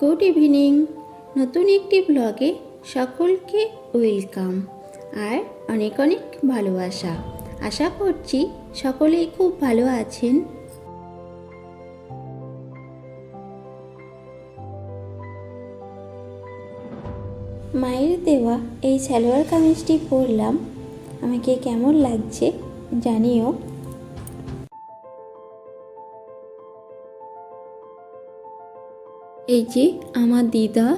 Good evening. নতুন একটি ব্লগে সকলকে ওয়েলকাম আর অনেক অনেক ভালোবাসা। আশা করছি সকলেই খুব ভালো আছেন। মায়ের দেওয়া এই সালোয়ার কামিজটি পরলাম। আমাকে কেমন লাগছে জানিও। এই যে আমার দিদা।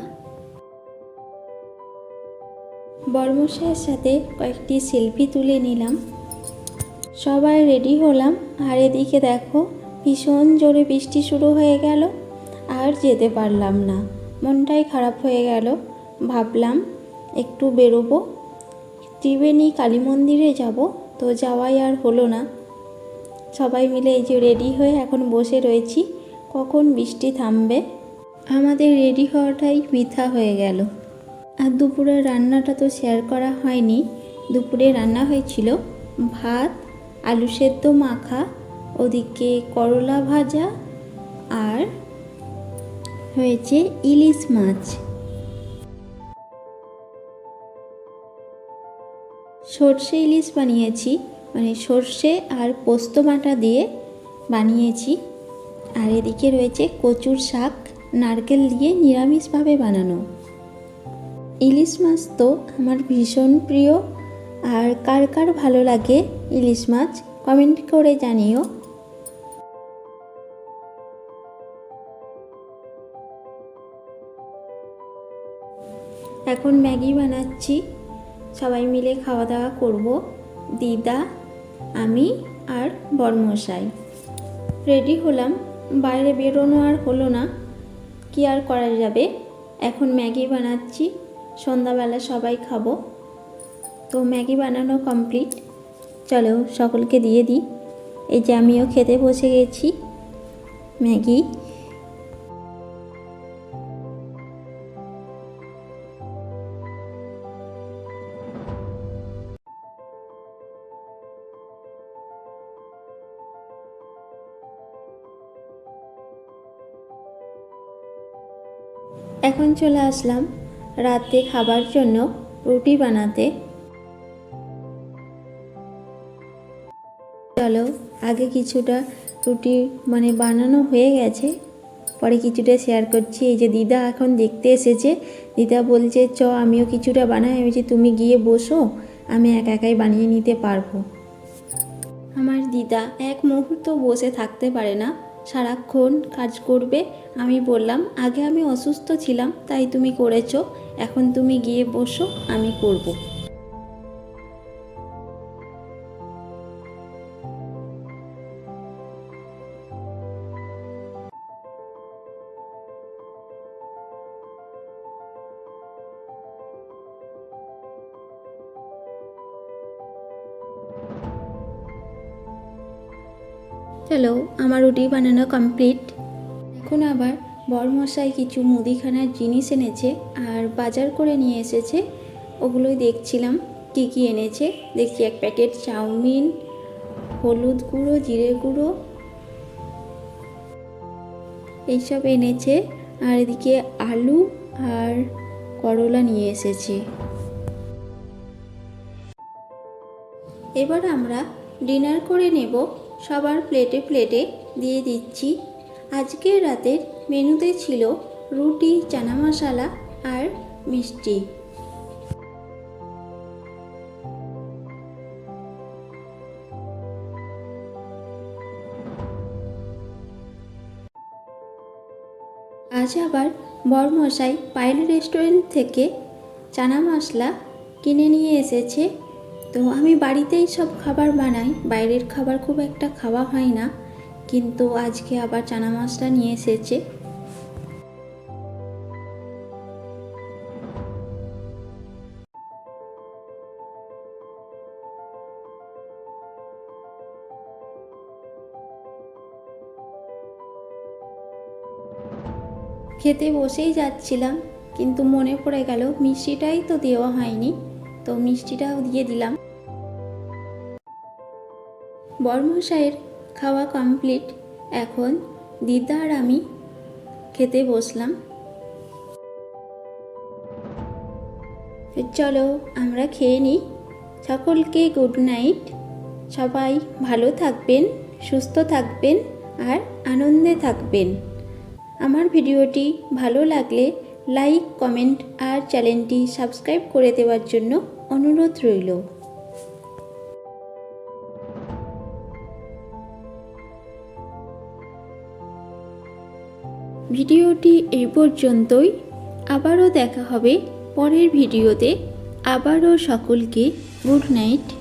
বর্মশাইয়ের সাথে কয়েকটি সেলফি তুলে নিলাম। সবাই রেডি হলাম। আর এদিকে দেখো, ভীষণ জোরে বৃষ্টি শুরু হয়ে গেল। আর যেতে পারলাম না। মনটাই খারাপ হয়ে গেল। ভাবলাম, একটু বেরোবো। ত্রিবেণী কালী মন্দিরে যাব। তো যাওয়াই আর হলো না। সবাই মিলে এই যে রেডি হয়ে এখন বসে রয়েছি। কখন বৃষ্টি থামবে? আমাদের রেডি হওয়াটাই বৃথা হয়ে গেল। আর দুপুরের রান্নাটা তো শেয়ার করা হয়নি। দুপুরে রান্না হয়েছিল ভাত, আলু সেদ্ধ মাখা, ওদিকে করলা ভাজা আর হয়েছে ইলিশ মাছ। সর্ষে ইলিশ বানিয়েছি মানে সর্ষে আর পোস্ত বাটা দিয়ে বানিয়েছি। আর এদিকে রয়েছে কচুর শাক। নারকেল দিয়ে নিরামিষভাবে বানানো। ইলিশ মাছ তো আমার ভীষণ প্রিয়। আর কার কার ভালো লাগে ইলিশ মাছ, কমেন্ট করে জানিও। এখন ম্যাগি বানাচ্ছি। সবাই মিলে খাওয়া দাওয়া করব। দিদা, আমি আর বর্মশাই। রেডি হলাম। বাইরে বেরোনো আর হলো না। কি আর করা যাবে? এখন ম্যাগি বানাচ্ছি। সন্ধ্যাবেলা সবাই খাব। তো ম্যাগি বানানো কমপ্লিট। চলো সকলকে দিয়ে দিই। এই যে আমিও খেতে বসে গেছি। ম্যাগি এখন চলে আসলাম রাতে খাবার জন্য রুটি বানাতে। চলো, আগে কিছুটা রুটি মানে বানানো হয়ে গেছে। পরে কিছুটা শেয়ার করছি। এই যে দিদা এখন দেখতে এসেছে। দিদা বলছে, চ, আমিও কিছুটা বানাই। আমি বলছি, তুমি গিয়ে বসো, আমি একা একাই বানিয়ে নিতে পারব। আমার দিদা এক মুহূর্ত বসে থাকতে পারে না। সারাক্ষণ কাজ করবে, আমি বললাম, আগে আমি অসুস্থ ছিলাম, তাই তুমি করেছ, এখন তুমি গিয়ে বসো, আমি করব। চলো আমার রুটি বানানো কমপ্লিট এখন আবার বরমশাই কিছু মুদিখানার জিনিস এনেছে আর বাজার করে নিয়ে এসেছে। ওগুলোই দেখছিলাম, কি কি এনেছে। দেখছি এক প্যাকেট চাউমিন, হলুদ গুঁড়ো, জিরে গুঁড়ো। এইসব এনেছে আর এদিকে আলু আর করলা নিয়ে এসেছে। এবার আমরা ডিনার করে নেব সবার প্লেটে প্লেটে দিয়ে দিচ্ছি। আজকের রাতের মেনুতে ছিল রুটি, চানা মশালা আর মিষ্টি। আজ আবার বরমশাই পাইল রেস্টুরেন্ট থেকে চানা মশলা কিনে নিয়ে এসেছে। তো আমি বাড়িতেই সব খাবার বানাই। বাইরের খাবার খুব একটা খাওয়া হয় না, কিন্তু আজকে আবার চানা মাছটা নিয়ে এসেছে। খেতে বসেই যাচ্ছিলাম, কিন্তু মনে পড়ে গেল মিষ্টিটাই তো দেওয়া হয়নি। তো মিষ্টিটাও দিয়ে দিলাম। বর্মশাইয়ের খাওয়া কমপ্লিট এখন দিদা আর আমি খেতে বসলাম। চলো আমরা খেয়ে নিই। সকলকে গুড নাইট সবাই ভালো থাকবেন, সুস্থ থাকবেন আর আনন্দে থাকবেন। আমার ভিডিওটি ভালো লাগলে লাইক, কমেন্ট আর চ্যানেলটি সাবস্ক্রাইব করে দেওয়ার জন্য অনুরোধ রইল। ভিডিওটি এই পর্যন্তই। আবারও দেখা হবে পরের ভিডিওতে। আবারও সকলকে গুড নাইট।